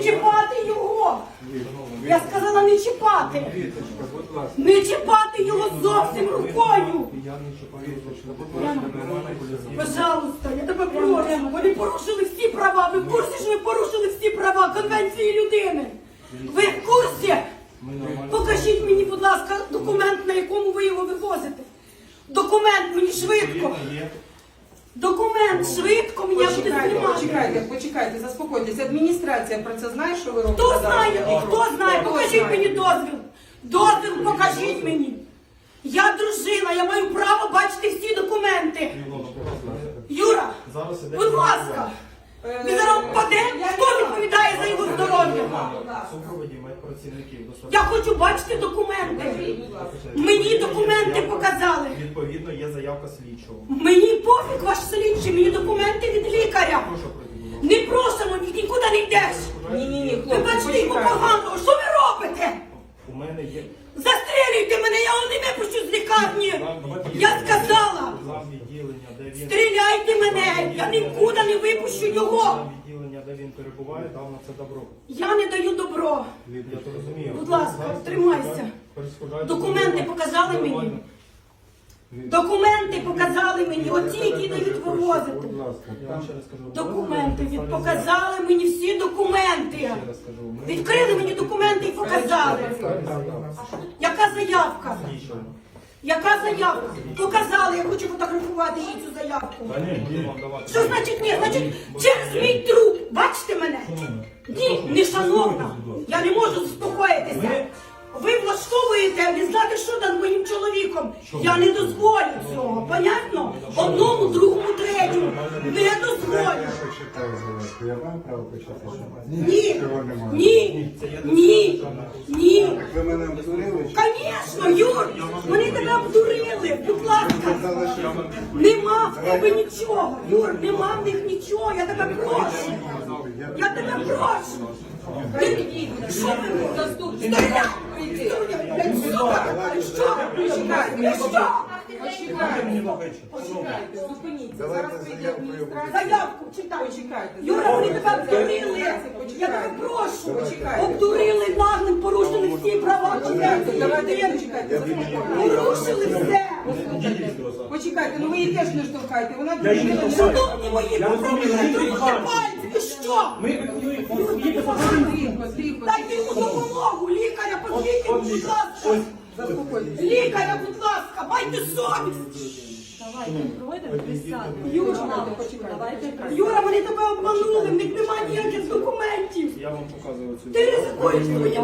не чіпати його. Я сказала не чіпати. Не чіпати його зовсім рукою. Пожалуйста, я тебе прошу. Вони порушили всі права. Ви в курсі, що ви порушили всі права Конвенції людини? Ви в курсі? Покажіть мені, будь ласка, документ, на якому ви його вивозите. Документ мені швидко. Документ швидко мені я буду Почекайте, знімати. почекайте, почекайте, заспокойтесь. Адміністрація про це знає, що ви робите? Хто зараз? знає? Хто знає? Хто Покажіть знає? мені дозвіл. Дозвіл покажіть мені. Я дружина, я маю право бачити всі документи. Юра, Зараз іде будь ласка. Е, Він зараз впаде, хто відповідає за його здоров'я? Супроводі медпрацівників достатньо. Я хочу бачити документи. Мені документи показали. Відповідно, є заявка слідчого. Мені пофіг ваш слідчий, мені документи від лікаря. Прошу пройти, будь ласка. Не просимо, ні- нікуди не йдеш. Ні, ні, ні, Ви хлопці, бачите йому почекайте. погано. Що ви робите? У мене є Застрілюйте мене, я його не випущу з лікарні. Я сказала, зам відділення, де він стріляйте мене, я нікуди не випущу його. Зам де він перебуває, дав на це добро. Я не даю добро. Я то розумію. Будь ласка, тримайся. перешкоджайте Документи показали мені? Нормально. Документи показали мені, оці, які дають вивозити. Я вам ще раз кажу. Документи від показали мені всі документи. Ще раз кажу. ми- Відкрили мені документи і показали. Так, так, так. Яка заявка? Яка заявка? Показали, я хочу фотографувати їй цю заявку. Та ні, буду вам давати. Що значить ні? Значить, через мій труп. Бачите? Ні, не шановна. Я не можу заспокоїтися. Ви влаштовуєте не знати, що там з моїм чоловіком. Я не дозволю цього. Понятно? Одному, другому, третьому. Не дозволю. Я маю право почати? Ні, ні, ні, ні. Так ви мене обдурили? Звісно, Юр, вони тебе обдурили. Нема в тебе нічого. Юр, нема в них нічого. Я тебе прошу. Я тебе прошу. Ти- Що ви Заступник. Стріляй! Що? Що? Почекайте, Що? почекайте, зупиніться. Зараз прийде адміністрація. Заявку читай. Почекайте. Юра, вони тебе обдурили. Я тебе прошу. Обдурили давайте, почекайте. Порушили все. Почекайте, ну ви її теж не штовхайте, вона дуже не Шановні мої, попробуйте пальці. Ви що? Тихо, тихо, Дайте йому допомогу, лікаря, позвіть йому, будь ласка. заспокойтесь. Лікаря, будь ласка, майте совість. Юра, Юра, вони тебе обманули, в них немає ніяких документів. Я вам показую цю Ти ризикуєш своїм